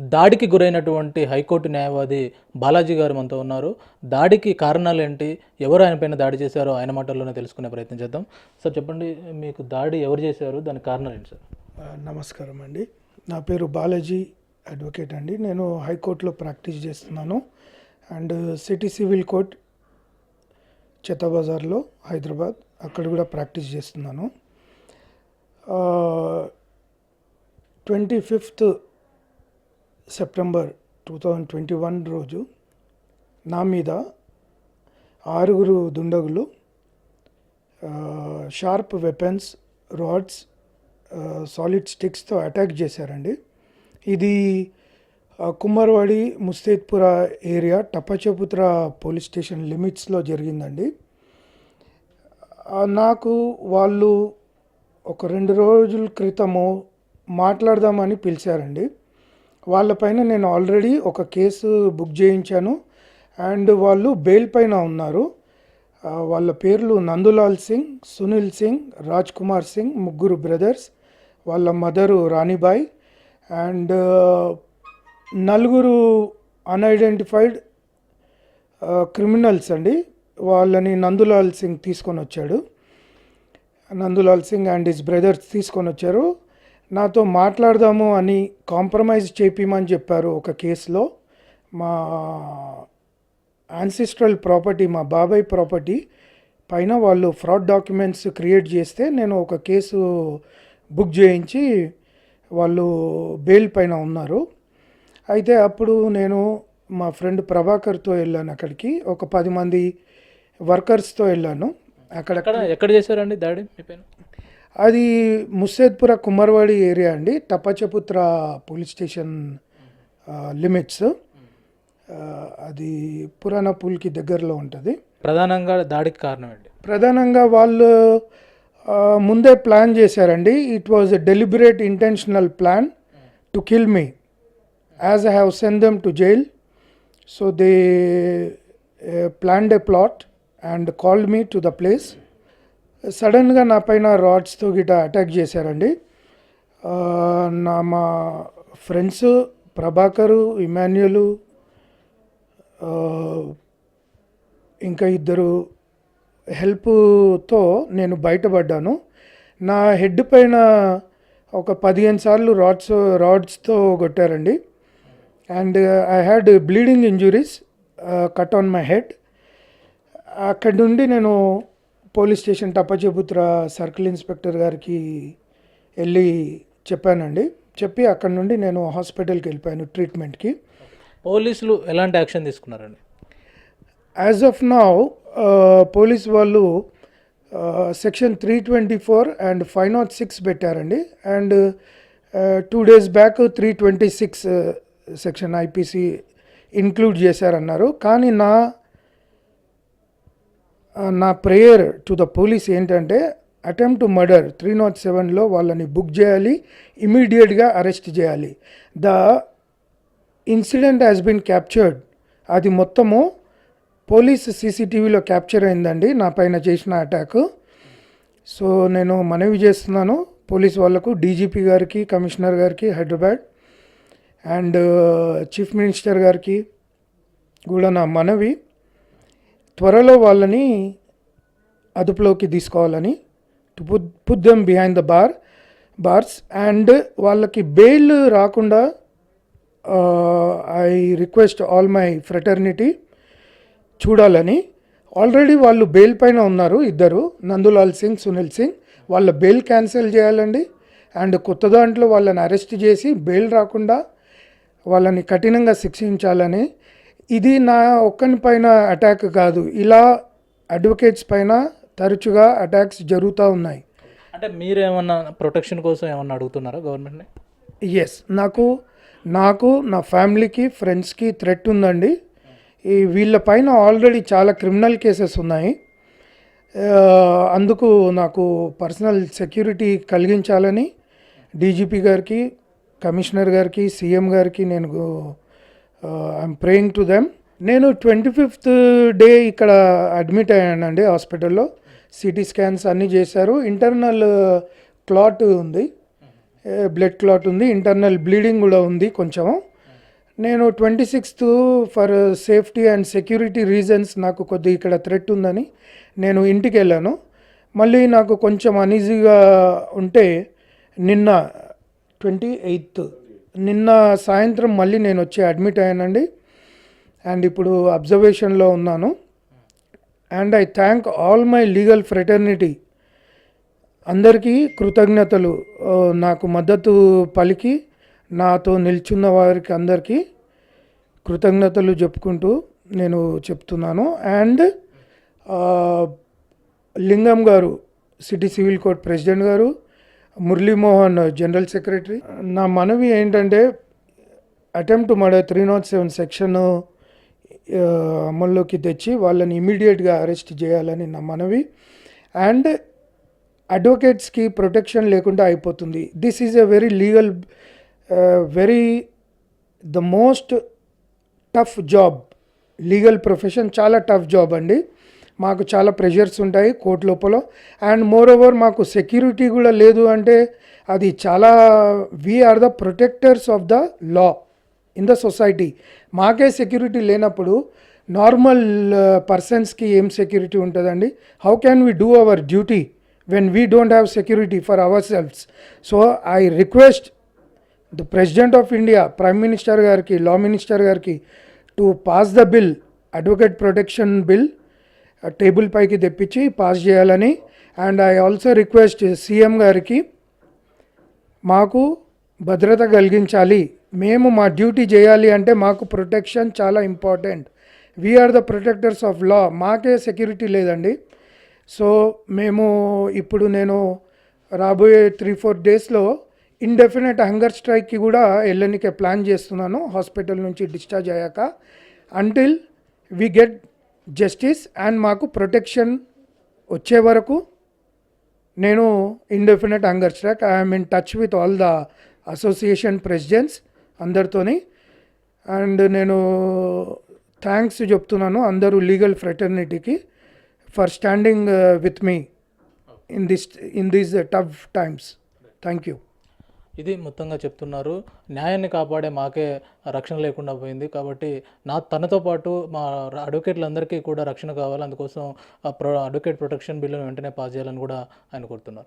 దాడికి గురైనటువంటి హైకోర్టు న్యాయవాది బాలాజీ గారు మనతో ఉన్నారు. దాడికి కారణాలు ఏంటి ఎవరు ఆయన పైన దాడి చేశారో ఆయన మాటల్లోనే తెలుసుకునే ప్రయత్నం చేద్దాం. సార్ చెప్పండి మీకు దాడి ఎవరు చేశారు? దానికి కారణాలు ఏంటి సార్ నమస్కారం అండి. నా పేరు బాలాజీ అడ్వకేట్ అండి. నేను హైకోర్టులో ప్రాక్టీస్ చేస్తున్నాను. అండ్ సిటీ సివిల్ కోర్ట్ చెత్తబజార్లో హైదరాబాద్ అక్కడ కూడా ప్రాక్టీస్ చేస్తున్నాను. Twenty fifth September two thousand twenty one రోజు నా మీద ఆరుగురు దుండగులు షార్ప్ వెపన్స్ రాడ్స్ సాలిడ్ స్టిక్స్తో అటాక్ చేశారండి. ఇది Kummarwadi Mustaidpura area Tappachabutra police station లిమిట్స్లో జరిగిందండి. నాకు వాళ్ళు ఒక రెండు రోజుల క్రితము మాట్లాడదామని పిలిచారండి. వాళ్ళపైన నేను ఆల్రెడీ ఒక కేసు బుక్ చేయించాను. అండ్ వాళ్ళు బెయిల్ పైన ఉన్నారు. వాళ్ళ పేర్లు నందులాల్ సింగ్ సునీల్ సింగ్ రాజ్ కుమార్ సింగ్ ముగ్గురు బ్రదర్స్ వాళ్ళ మదరు రాణిబాయ్ అండ్ నలుగురు అన్ఐడెంటిఫైడ్ క్రిమినల్స్ అండి. వాళ్ళని నందులాల్ సింగ్ తీసుకొని వచ్చాడు. Nandulal Singh and his brothers తీసుకొని వచ్చారు. నాతో మాట్లాడదాము అని కాంప్రమైజ్ చేపిమని చెప్పారు ఒక కేసులో. మా యాన్సిస్ట్రల్ ప్రాపర్టీ మా బాబాయ్ ప్రాపర్టీ పైన వాళ్ళు ఫ్రాడ్ డాక్యుమెంట్స్ క్రియేట్ చేస్తే నేను ఒక కేసు బుక్ చేయించి వాళ్ళు బెయిల్ పైన ఉన్నారు. అయితే అప్పుడు నేను మా ఫ్రెండ్ ప్రభాకర్తో వెళ్ళాను అక్కడికి ఒక పది మంది వర్కర్స్తో వెళ్ళాను. అక్కడ ఎక్కడ చేశారండి దాడి మీ అది ముస్సేద్పుర కుమ్మర్వాడి ఏరియా అండి. Tappachabutra police station limits. అది పురాణ పూల్కి దగ్గరలో ఉంటుంది. ప్రధానంగా దాడికి కారణం ఏంటి ప్రధానంగా వాళ్ళు ముందే ప్లాన్ చేశారండి. It was a deliberate intentional plan to kill me as I have send them to jail so they planned a plot and called me to the place సడన్గా నా పైన రాడ్స్తో గిట అటాక్ చేశారండి. నా మా ఫ్రెండ్స్ ప్రభాకరు ఇమాన్యులు ఇంకా ఇద్దరు హెల్ప్తో నేను బయటపడ్డాను. నా హెడ్ పైన ఒక పదిహేను సార్లు రాడ్స్ రాడ్స్తో కొట్టారండి. And I had bleeding injuries cut on my head. అక్కడి నుండి నేను police station Tappachabutra circle inspector గారికి వెళ్ళి చెప్పానండి. చెప్పి అక్కడి నుండి నేను హాస్పిటల్కి వెళ్ళిపోయాను ట్రీట్మెంట్కి. పోలీసులు ఎలాంటి యాక్షన్ తీసుకున్నారండి? యాజ్ ఆఫ్ నౌ పోలీస్ వాళ్ళు section three twenty four and five not six పెట్టారండి. And two days back three twenty six section IPC include చేశారన్నారు. కానీ నా నా ప్రేయర్ టు ద పోలీస్ ఏంటంటే attempt to murder three not సెవెన్లో వాళ్ళని book చేయాలి ఇమీడియట్గా అరెస్ట్ చేయాలి. The incident has been captured అది మొత్తము పోలీస్ సీసీటీవీలో క్యాప్చర్ అయిందండి నా పైన చేసిన అటాక్ సో నేను మనవి చేస్తున్నాను పోలీస్ వాళ్ళకు డీజీపీ గారికి కమిషనర్ గారికి హైదరాబాద్. అండ్ చీఫ్ మినిస్టర్ గారికి కూడా నా మనవి. త్వరలో వాళ్ళని అదుపులోకి తీసుకోవాలని to put put them behind the bar bars and వాళ్ళకి బెయిల్ రాకుండా I request all my fraternity చూడాలని. ఆల్రెడీ వాళ్ళు బెయిల్ పైన ఉన్నారు ఇద్దరు నందులాల్ సింగ్ సునీల్ సింగ్. వాళ్ళ బెయిల్ క్యాన్సిల్ చేయాలండి. అండ్ కొత్త దాంట్లో వాళ్ళని అరెస్ట్ చేసి బెయిల్ రాకుండా వాళ్ళని కఠినంగా శిక్షించాలని ఇది నా ఒక్కని పైన అటాక్ కాదు. ఇలా అడ్వకేట్స్ పైన తరచుగా అటాక్స్ జరుగుతూ ఉన్నాయి. అంటే మీరేమన్నా ప్రొటెక్షన్ కోసం ఏమన్నా అడుగుతున్నారా గవర్నమెంట్ని ఎస్ నాకు నాకు నా ఫ్యామిలీకి ఫ్రెండ్స్కి థ్రెట్ ఉందండి. ఈ వీళ్ళ పైన ఆల్రెడీ చాలా క్రిమినల్ కేసెస్ ఉన్నాయి. అందుకు నాకు పర్సనల్ సెక్యూరిటీ కలిగించాలని డీజీపీ గారికి కమిషనర్ గారికి సీఎం గారికి నేను ఐఎమ్ ప్రేయింగ్ టు దెమ్ నేను ట్వంటీ ఫిఫ్త్ డే ఇక్కడ అడ్మిట్ అయ్యానండి హాస్పిటల్లో. సిటీ స్కాన్స్ అన్నీ చేశారు. ఇంటర్నల్ క్లాట్ uh, ఉంది. బ్లడ్ క్లాట్ ఉంది. ఇంటర్నల్ బ్లీడింగ్ కూడా ఉంది కొంచెం నేను twenty sixth for safety and security reasons నాకు కొద్ది ఇక్కడ థ్రెట్ ఉందని నేను ఇంటికి వెళ్ళాను మళ్ళీ నాకు కొంచెం అనీజీగా ఉంటే నిన్న ట్వంటీ ఎయిత్ నిన్న సాయంత్రం మళ్ళీ నేను వచ్చి అడ్మిట్ అయ్యానండి. అండ్ ఇప్పుడు అబ్జర్వేషన్లో ఉన్నాను. And I thank all my legal fraternity అందరికీ కృతజ్ఞతలు నాకు మద్దతు పలికి నాతో నిల్చున్న వారికి అందరికీ కృతజ్ఞతలు చెప్పుకుంటూ నేను చెప్తున్నాను. అండ్ లింగం గారు సిటీ సివిల్ కోర్ట్ ప్రెసిడెంట్ గారు మురళీమోహన్ జనరల్ సెక్రటరీ నా మనవి ఏంటంటే attempt murder three not seven section అమల్లోకి తెచ్చి వాళ్ళని ఇమీడియట్గా అరెస్ట్ చేయాలని నా మనవి. అండ్ అడ్వకేట్స్కి ప్రొటెక్షన్ లేకుండా అయిపోతుంది. This is a very legal very the most tough job legal profession చాలా టఫ్ జాబ్ అండి. మాకు చాలా ప్రెషర్స్ ఉంటాయి కోర్టు లోపల. అండ్ మోర్ ఓవర్ మాకు సెక్యూరిటీ కూడా లేదు అంటే అది చాలా we are the protectors of the law in the society మాకే సెక్యూరిటీ లేనప్పుడు నార్మల్ పర్సన్స్కి uh, ఏం సెక్యూరిటీ ఉంటుందండి? How can we do our duty when we don't have security for our selfs so I request the president of India prime minister గారికి law minister గారికి to pass the bill advocate protection bill table పైకి తెప్పించి pass చేయాలని. And I also request CM గారికి మాకు భద్రత కలిగించాలి. మేము మా డ్యూటీ చేయాలి అంటే మాకు ప్రొటెక్షన్ చాలా important. We are the protectors of law మాకే సెక్యూరిటీ లేదండి. సో మేము ఇప్పుడు నేను రాబోయే త్రీ ఫోర్ డేస్లో ఇండెఫినెట్ హంగర్ స్ట్రైక్కి కూడా వెళ్ళనికే ప్లాన్ చేస్తున్నాను. హాస్పిటల్ నుంచి డిశ్చార్జ్ అయ్యాక. Until we get justice and మాకు ప్రొటెక్షన్ వచ్చే వరకు నేను indefinite hunger strike I'm in touch with all the association presidents అందరితోని. అండ్ నేను థ్యాంక్స్ చెప్తున్నాను అందరూ legal ఫ్రెటర్నిటీకి for standing with me in this in these tough times thank you ఇది మొత్తంగా చెప్తున్నారు. న్యాయాన్ని కాపాడే మాకే రక్షణ లేకుండా పోయింది. కాబట్టి నా తనతో పాటు మా అడ్వకేట్లందరికీ కూడా రక్షణ కావాలి. అందుకోసం ఆ ప్రొ అడ్వకేట్ ప్రొటెక్షన్ బిల్లును వెంటనే పాస్ చేయాలని కూడా ఆయన కోరుతున్నారు.